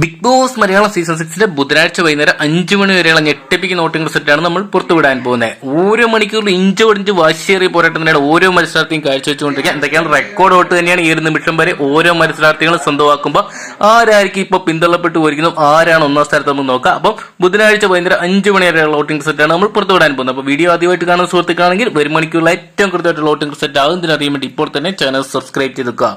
Big Boss Malayalam season സിക്സിന്റെ ബുധനാഴ്ച വൈകുന്നേരം അഞ്ചു മണി വരെയുള്ള ഞെട്ടിപ്പിക്കുന്ന വോട്ടിംഗ് റിസൾട്ടാണ് നമ്മൾ പുറത്തുവിടാൻ പോകുന്നത്. ഓരോ മണിക്കൂറിൽ ഇഞ്ച് ഒടിഞ്ച് വാശിയേറിയ പോരാട്ടത്തിനിടെ ഓരോ മത്സരാർത്ഥിയും കാഴ്ചവെച്ചുകൊണ്ടിരിക്കുക. എന്തൊക്കെയാണ് റെക്കോർഡ് വോട്ട് തന്നെയാണ് ഈ ഒരു നിമിഷം വരെ ഓരോ മത്സരാർത്ഥികളും സ്വന്തമാക്കുമ്പോൾ ആരായിരിക്കും ഇപ്പോൾ പിന്തള്ളപ്പെട്ടു പോയിരിക്കുന്നു? ആരാണ് ഒന്നാം സ്ഥാനത്ത് നമുക്ക് നോക്കാം. അപ്പം ബുധനാഴ്ച വൈകുന്നേരം അഞ്ചു മണി വരെയുള്ള വോട്ടിംഗ് റിസൾട്ടാണ് നമ്മൾ പുറത്തുവിടാൻ പോകുന്നത്. അപ്പോൾ വീഡിയോ ആദ്യമായിട്ട് കാണുന്ന സുഹൃത്തുക്കളാണെങ്കിൽ ഒരു മണിക്കൂറിൽ ഏറ്റവും കൃത്യമായിട്ടുള്ള വോട്ടിംഗ് സെറ്റ് ആകുന്നതിനറിയാൻ വേണ്ടി ഇപ്പോൾ തന്നെ ചാനൽ സബ്സ്ക്രൈബ് ചെയ്തെക്കുക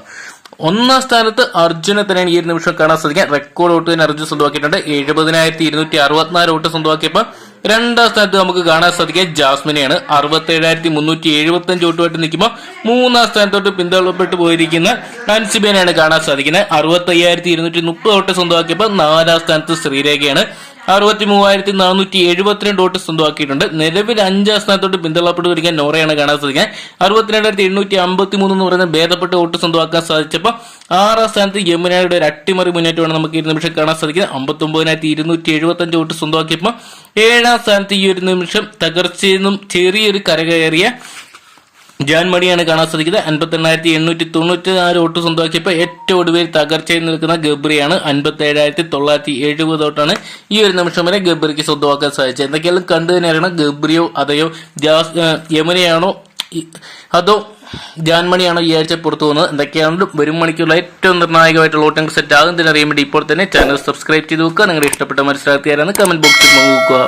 ഒന്നാം സ്ഥാനത്ത് അർജുനെ തന്നെയാണ് ഈ ഒരു നിമിഷം കാണാൻ സാധിക്കുക റെക്കോർഡ് വോട്ട് തന്നെ അർജുൻ സ്വന്തമാക്കിയിട്ടുണ്ട്. എഴുപതിനായിരത്തി ഇരുന്നൂറ്റി അറുപത്തിനാല് വോട്ട് സ്വന്തമാക്കിയപ്പോൾ രണ്ടാം സ്ഥാനത്ത് നമുക്ക് കാണാൻ സാധിക്കുക ജാസ്മിനെയാണ്. അറുപത്തി ഏഴായിരത്തി മുന്നൂറ്റി എഴുപത്തി അഞ്ച് വോട്ടുമായിട്ട് നിൽക്കുമ്പോൾ മൂന്നാം സ്ഥാനത്തോട്ട് പിന്തള്ളപ്പെട്ട് പോയിരിക്കുന്ന അൻസിബേനെയാണ് കാണാൻ സാധിക്കുന്നത്. അറുപത്തി അയ്യായിരത്തി ഇരുന്നൂറ്റി മുപ്പത് വോട്ട് സ്വന്തമാക്കിയപ്പോൾ നാലാം സ്ഥാനത്ത് ശ്രീരേഖയാണ്. അറുപത്തി മൂവായിരത്തി നാനൂറ്റി എഴുപത്തിരണ്ട് വോട്ട് സ്വന്തമാക്കിയിട്ടുണ്ട്. നിലവിൽ അഞ്ചാം സ്ഥാനത്തോട്ട് പിന്തള്ളപ്പെട്ടുകൊണ്ടിരിക്കാൻ നോറയാണ് കാണാൻ സാധിക്കുക അറുപത്തിരണ്ടായിരത്തി എണ്ണൂറ്റി അമ്പത്തി മൂന്ന് എന്ന് പറയുന്ന ഭേദപ്പെട്ട് വോട്ട് സ്വന്തമാക്കാൻ സാധിച്ചപ്പോൾ ആറാം സ്ഥാനത്ത് യമുനയുടെ ഒരു അട്ടിമറി മുന്നേറ്റമാണ് നമുക്ക് ഈ നിമിഷം കാണാൻ സാധിക്കുന്നത്. അമ്പത്തി ഒമ്പതിനായിരത്തി ഇരുന്നൂറ്റി എഴുപത്തി അഞ്ച് വോട്ട് സ്വന്തമാക്കിയപ്പോൾ ഏഴാം സ്ഥാനത്ത് ഈ ഒരു നിമിഷം തകർച്ചയിൽ നിന്നും ചെറിയൊരു കരകയറിയ ജാൻ മണിയാണ് കാണാൻ സാധിക്കുന്നത്. അൻപത്തി എണ്ണായിരത്തി എണ്ണൂറ്റി തൊണ്ണൂറ്റി നാല് വോട്ട് സ്വന്തമാക്കിയപ്പോൾ ഏറ്റവും ഒടുവിൽ തകർച്ചയിൽ നിൽക്കുന്ന ഗബ്രിയാണ് അൻപത്തി ഏഴായിരത്തി തൊള്ളായിരത്തി എഴുപത് വോട്ടാണ് ഈ ഒരു നിമിഷം വരെ ഗബ്രിക്ക് സ്വന്തമാക്കാൻ സാധിച്ചത്. എന്തൊക്കെയാലും കണ്ടു തന്നെ അറിയണം. ഗബ്രിയോ അതയോ ജാസ് യമുനയാണോ അതോ ജാൻമണിയാണോ ഈ ആഴ്ച പുറത്തു പോകുന്നത്? എന്തൊക്കെയാണെങ്കിലും വരും മണിക്കുള്ള ഏറ്റവും നിർണായകമായിട്ടുള്ള വോട്ടിംഗ് സെറ്റ് ആകുന്നതിനറിയാൻ വേണ്ടി ഇപ്പോൾ തന്നെ ചാനൽ സബ്സ്ക്രൈബ് ചെയ്ത് നോക്കുക. നിങ്ങളുടെ ഇഷ്ടപ്പെട്ട മനസ്സിലാക്കിയാലാണ് കമന്റ് ബോക്സിൽ നോക്കുക.